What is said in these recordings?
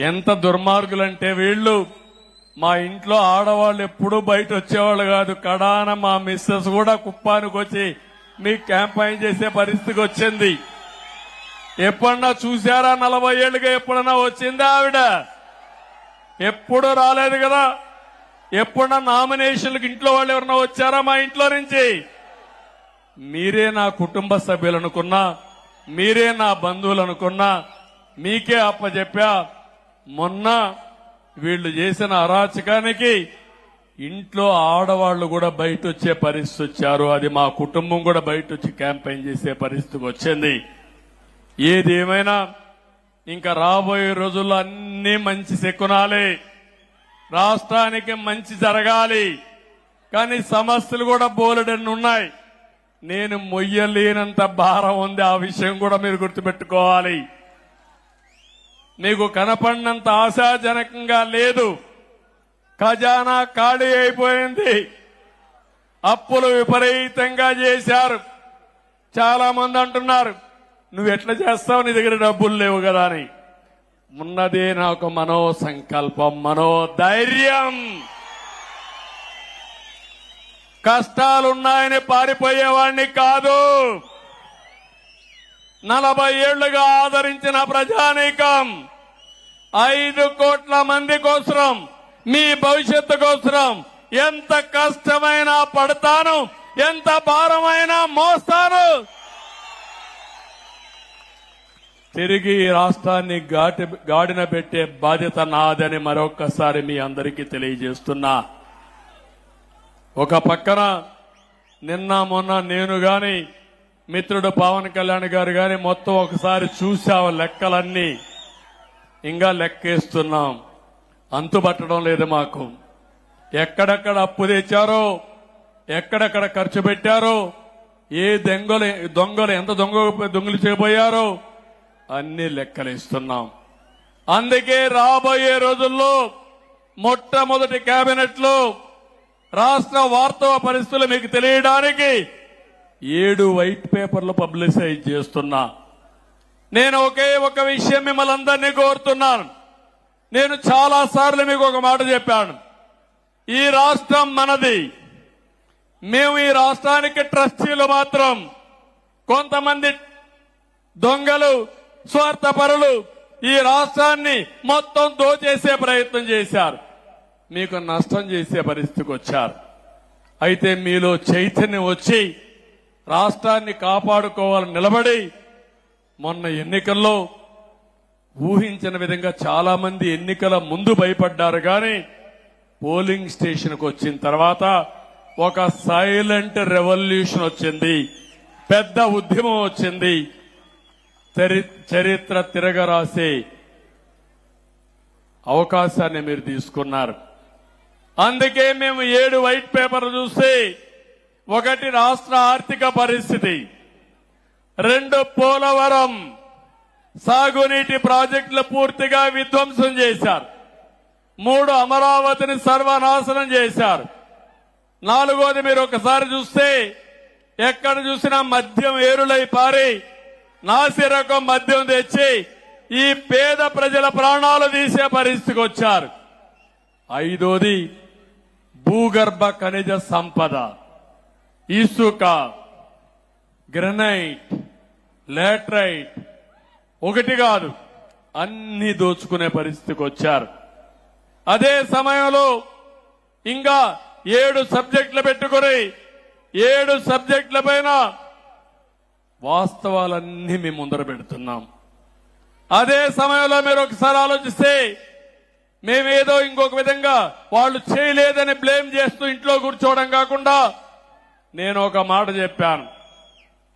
ఎంత దుర్మార్గులంటే వీళ్ళు. మా ఇంట్లో ఆడవాళ్ళు ఎప్పుడూ బయట వచ్చేవాళ్ళు కాదు. కడాన మా మిస్సెస్ కూడా కుప్పానికి వచ్చి మీ క్యాంపైన్ చేసే పరిస్థితికి వచ్చింది. ఎప్పుడన్నా చూసారా నలభై ఏళ్ళుగా ఎప్పుడన్నా వచ్చిందా ఆవిడ? ఎప్పుడు రాలేదు కదా. ఎప్పుడన్నా నామినేషన్లకు ఇంట్లో వాళ్ళు ఎవరన్నా వచ్చారా మా ఇంట్లో నుంచి? మీరే నా కుటుంబ సభ్యులు అనుకున్నా మీరే నా బంధువులు అనుకున్నా మీకే అప్పచెప్పా మొన్న వీళ్ళు చేసిన అరాచకానికి ఇంట్లో ఆడవాళ్ళు కూడా బయట వచ్చే పరిస్థితి వచ్చారు. అది మా కుటుంబం కూడా బయట వచ్చి క్యాంపెయిన్ చేసే పరిస్థితికి వచ్చింది. ఏది ఏమైనా ఇంకా రాబోయే రోజుల్లో అన్ని మంచి శకునాలే. రాష్ట్రానికి మంచి జరగాలి. కానీ సమస్యలు కూడా బోలెడన్ని ఉన్నాయి. నేను మొయ్యలేనంత భారం ఉంది. ఆ విషయం కూడా మీరు గుర్తుపెట్టుకోవాలి. నీకు కనపడినంత ఆశాజనకంగా లేదు. ఖజానా ఖాళీ అయిపోయింది. అప్పులు విపరీతంగా చేశారు. చాలా మంది అంటున్నారు నువ్వు ఎట్లా చేస్తావు? నీ దగ్గర డబ్బులు లేవు కదా అని. ఉన్నదే నాకు మనో సంకల్పం మనోధైర్యం. కష్టాలున్నాయని పారిపోయేవాణ్ణి కాదు. నలభై ఏళ్ళుగా ఆదరించిన ప్రజానీకం ఐదు కోట్ల మంది కోసరం మీ భవిష్యత్తు కోసరం ఎంత కష్టమైనా పడతాను ఎంత భారమైనా మోస్తాను. తిరిగి ఈ రాష్ట్రాన్ని గాటి గాడిన పెట్టే బాధ్యత నాదని మరొక్కసారి మీ అందరికీ తెలియజేస్తున్నా. ఒక పక్కన నిన్న మొన్న నేను గాని మిత్రుడు పవన్ కళ్యాణ్ గారు గాని మొత్తం ఒకసారి చూసావు లెక్కలన్నీ. ఇంకా లెక్కేస్తున్నాం. అంతుపట్టడం లేదు మాకు. ఎక్కడెక్కడ అప్పు తెచ్చారో ఎక్కడెక్కడ ఖర్చు పెట్టారో ఏ దొంగలు దొంగలు ఎంత దొంగ దొంగలు చేయబోయారో అన్ని లెక్కలేస్తున్నాం. అందుకే రాబోయే రోజుల్లో మొట్టమొదటి కేబినెట్లో రాష్ట్ర వార్తా పరిస్థితులు మీకు తెలియడానికి ఏడు వైట్ పేపర్లు పబ్లిసైజ్ చేస్తున్నా. నేను ఒకే ఒక విషయం మిమ్మల్ని అందరినీ కోరుతున్నాను. నేను చాలా సార్లు మీకు ఒక మాట చెప్పాను. ఈ రాష్ట్రం మనది. మేము ఈ రాష్ట్రానికి ట్రస్టీలు మాత్రం. కొంతమంది దొంగలు స్వార్థపరులు ఈ రాష్ట్రాన్ని మొత్తం దోచేసే ప్రయత్నం చేశారు. మీకు నష్టం చేసే పరిస్థితికి వచ్చారు. అయితే మీలో చైతన్యం వచ్చి రాష్ట్రాన్ని కాపాడుకోవాలని నిలబడి మొన్న ఎన్నికల్లో ఊహించిన విధంగా చాలా మంది ఎన్నికల ముందు భయపడ్డారు కానీ పోలింగ్ స్టేషన్కు వచ్చిన తర్వాత ఒక సైలెంట్ రెవల్యూషన్ వచ్చింది. పెద్ద ఉద్యమం వచ్చింది. చరి- చరిత్ర తిరగరాసే అవకాశాన్ని మీరు తీసుకున్నారు. అందుకే మేము ఏడు వైట్ పేపర్లు చూస్తే ఒకటి రాష్ట్ర ఆర్థిక పరిస్థితి. రెండు పోలవరం. సాగునీటి ప్రాజెక్టులు పూర్తిగా విధ్వంసం చేశారు. మూడు అమరావతిని సర్వనాశనం చేశారు. నాలుగోది మీరు ఒకసారి చూస్తే ఎక్కడ చూసినా మద్యం ఏరులై పారి నాసి రకం మద్యం తెచ్చి ఈ పేద ప్రజల ప్రాణాలు తీసే పరిస్థితికి వచ్చారు. ఐదోది భూగర్భ ఖనిజ సంపద. ఇసుక గ్రనైట్ లాట్రైట్ ఒకటి కాదు అన్ని దోచుకునే పరిస్థితికి వచ్చారు. అదే సమయంలో ఇంకా ఏడు సబ్జెక్టులు పెట్టుకుని ఏడు సబ్జెక్టుల పైన వాస్తవాలన్నీ మేము ముందర పెడుతున్నాం. అదే సమయంలో మీరు ఒకసారి ఆలోచిస్తే మేమేదో ఇంకొక విధంగా వాళ్ళు చేయలేదని బ్లేమ్ చేస్తూ ఇంట్లో కూర్చోవడం కాకుండా నేను ఒక మాట చెప్పాను.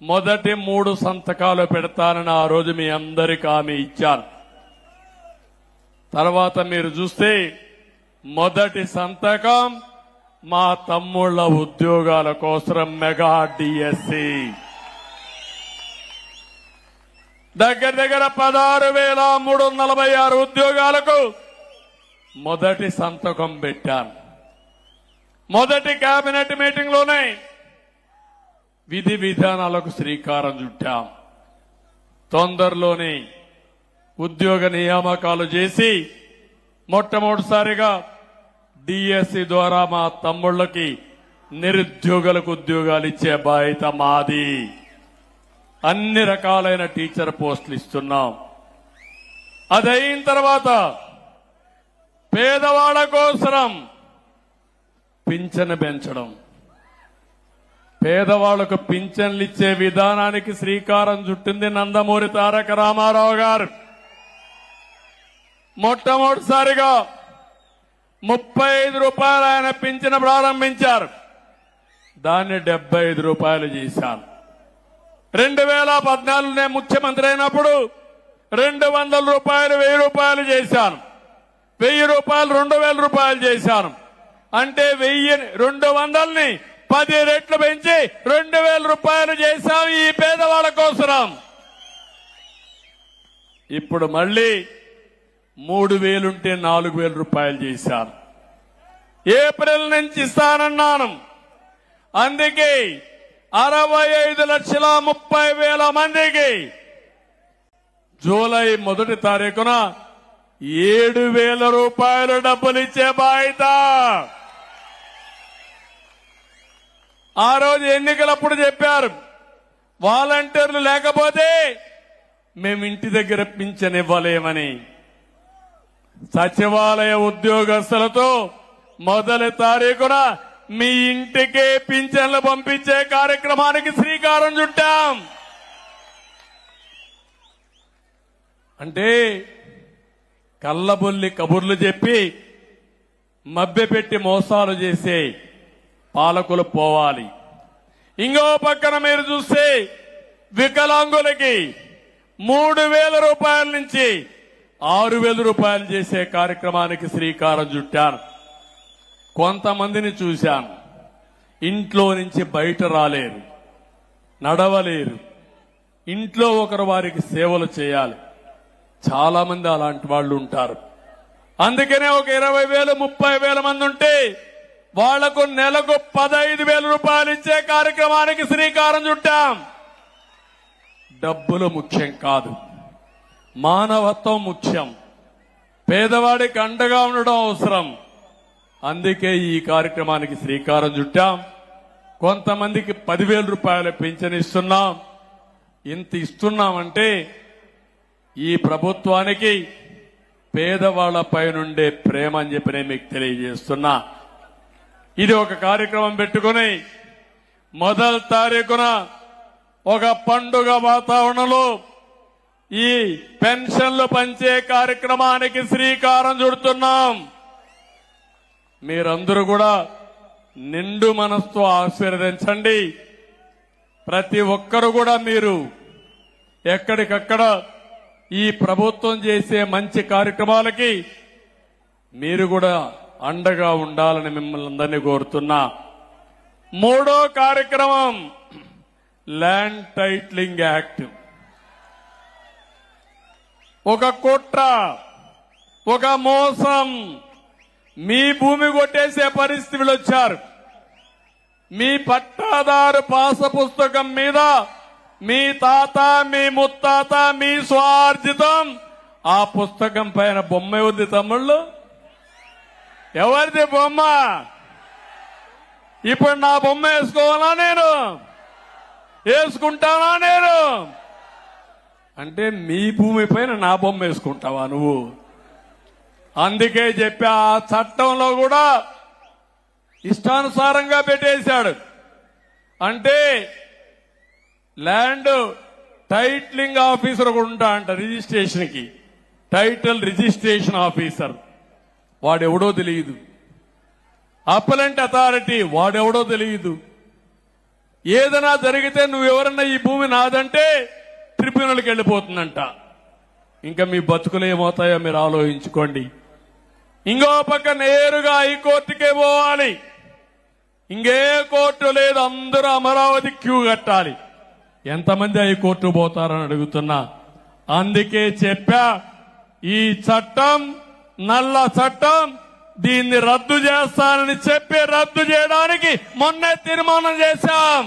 మొదటి మూడు సంతకాలు పెడతానని ఆ రోజు మీ అందరికి హామీ ఇచ్చాను. తర్వాత మీరు చూస్తే మొదటి సంతకం మా తమ్ముళ్ళ ఉద్యోగాల కోసం మెగా డిఎస్సి. దగ్గర దగ్గర పదహారు వేల మూడు వందల నలభై ఆరు ఉద్యోగాలకు మొదటి సంతకం పెట్టాను. మొదటి కేబినెట్ మీటింగ్లోనే లోనే విధి విధానాలకు శ్రీకారం చుట్టాం. తొందరలోనే ఉద్యోగ నియామకాలు చేసి మొట్టమొదటిసారిగా డిఎస్సి ద్వారా మా తమ్ముళ్ళకి నిరుద్యోగులకు ఉద్యోగాలు ఇచ్చే బాధ్యత మాది. అన్ని రకాలైన టీచర్ పోస్టులు ఇస్తున్నాం. అదైన తర్వాత పేదవాళ్ళ కోసరం పింఛను పెంచడం. పేదవాళ్ళకు పింఛన్లు ఇచ్చే విధానానికి శ్రీకారం చుట్టింది నందమూరి తారక రామారావు గారు. మొట్టమొదటిసారిగా ముప్పై ఐదు రూపాయలు ఆయన పింఛను ప్రారంభించారు. దాన్ని డెబ్బై ఐదు రూపాయలు చేశాను. రెండు వేల పద్నాలుగు నేను ముఖ్యమంత్రి అయినప్పుడు రెండు వందల రూపాయలు వెయ్యి రూపాయలు చేశాను. వెయ్యి రూపాయలు రెండు వేల రూపాయలు చేశాను. అంటే వెయ్యి రెండు వందల్ని పది రెట్లు పెంచి రెండు వేల రూపాయలు చేశాం ఈ పేదవాళ్ళ కోసరం. ఇప్పుడు మళ్ళీ మూడు వేలుంటే నాలుగు వేల రూపాయలు చేశాను ఏప్రిల్ నుంచి ఇస్తానన్నాను. అందుకే అరవై ఐదు లక్షల ముప్పై వేల మందికి జూలై మొదటి తారీఖున ఏడు వేల రూపాయలు డబ్బులు ఇచ్చే బాధ్యత. ఆ రోజు ఎన్నికలప్పుడు చెప్పారు. వాలంటీర్లు లేకపోతే మేము ఇంటి దగ్గర పింఛన్ ఇవ్వలేమని సచివాలయ ఉద్యోగస్తులతో మొదటి తారీఖున మీ ఇంటికే పింఛన్లు పంపించే కార్యక్రమానికి శ్రీకారం చుట్టాం. అంటే కళ్ళబొల్లి కబుర్లు చెప్పి మభ్యపెట్టి మోసాలు చేసే పాలకులు పోవాలి. ఇంకో పక్కన మీరు చూస్తే వికలాంగులకి మూడు వేల రూపాయల నుంచి ఆరు వేల రూపాయలు చేసే కార్యక్రమానికి శ్రీకారం చుట్టాను. కొంతమందిని చూశాను. ఇంట్లో నుంచి బయట రాలేరు. నడవలేరు. ఇంట్లో ఒకరు వారికి సేవలు చేయాలి. చాలా మంది అలాంటి వాళ్ళు ఉంటారు. అందుకనే ఒక ఇరవై వేలు ముప్పై వేల మంది ఉంటే వాళ్ళకు నెలకు పదహైదు వేల రూపాయలు ఇచ్చే కార్యక్రమానికి శ్రీకారం చుట్టాం. డబ్బులు ముఖ్యం కాదు. మానవత్వం ముఖ్యం. పేదవాడికి అండగా ఉండడం అవసరం. అందుకే ఈ కార్యక్రమానికి శ్రీకారం చుట్టాం. కొంతమందికి పదివేల రూపాయల పింఛన్ ఇస్తున్నాం. ఇంత ఇస్తున్నామంటే ఈ ప్రభుత్వానికి పేదవాళ్ళపై నుండే ప్రేమ అని చెప్పి నేను మీకు తెలియజేస్తున్నా. ఇది ఒక కార్యక్రమం పెట్టుకుని మొదటి తారీఖున ఒక పండుగ వాతావరణంలో ఈ పెన్షన్లు పంచే కార్యక్రమానికి శ్రీకారం చుడుతున్నాం. మీరందరూ కూడా నిండు మనస్తో ఆశీర్వదించండి. ప్రతి ఒక్కరు కూడా మీరు ఎక్కడికక్కడ ఈ ప్రభుత్వం చేసే మంచి కార్యక్రమాలకి మీరు కూడా అండగా ఉండాలని మిమ్మల్ని అందరినీ కోరుతున్నా. మూడో కార్యక్రమం ల్యాండ్ టైట్లింగ్ యాక్ట్ ఒక కుట్ర ఒక మోసం. మీ భూమి కొట్టేసే పరిస్థితులు వచ్చారు. మీ పట్టాదారు పాస పుస్తకం మీద మీ తాత మీ ముత్తాత మీ స్వార్జితం ఆ పుస్తకం పైన బొమ్మ ఉంది తమ్ముళ్ళు. ఎవరిది బొమ్మ? ఇప్పుడు నా బొమ్మ వేసుకోవాలా నేను? వేసుకుంటానా నేను? అంటే మీ భూమి పైన నా బొమ్మ వేసుకుంటావా నువ్వు? అందుకే చెప్పి ఆ చట్టంలో కూడా ఇష్టానుసారంగా పెట్టేశాడు. అంటే ల్యాండ్ టైట్లింగ్ ఆఫీసర్ కూడా ఉంటా అంట రిజిస్ట్రేషన్కి. Title registration officer. వాడెవడో తెలియదు. అప్పలెంట్ అథారిటీ వాడెవడో తెలియదు. ఏదైనా జరిగితే నువ్వెవరన్నా ఈ భూమి నాదంటే ట్రిబ్యునల్కి వెళ్ళిపోతుందంట. ఇంకా మీ బతుకులు ఏమవుతాయో మీరు ఆలోచించుకోండి. ఇంకో పక్క నేరుగా హైకోర్టుకే పోవాలి. ఇంకే కోర్టు లేదు అందరూ అమరావతి క్యూ కట్టాలి. ఎంతమంది హైకోర్టు పోతారని అడుగుతున్నా. అందుకే చెప్పా ఈ చట్టం నల్ల చట్టం దీన్ని రద్దు చేస్తానని చెప్పి రద్దు చేయడానికి మొన్నే తీర్మానం చేశాం.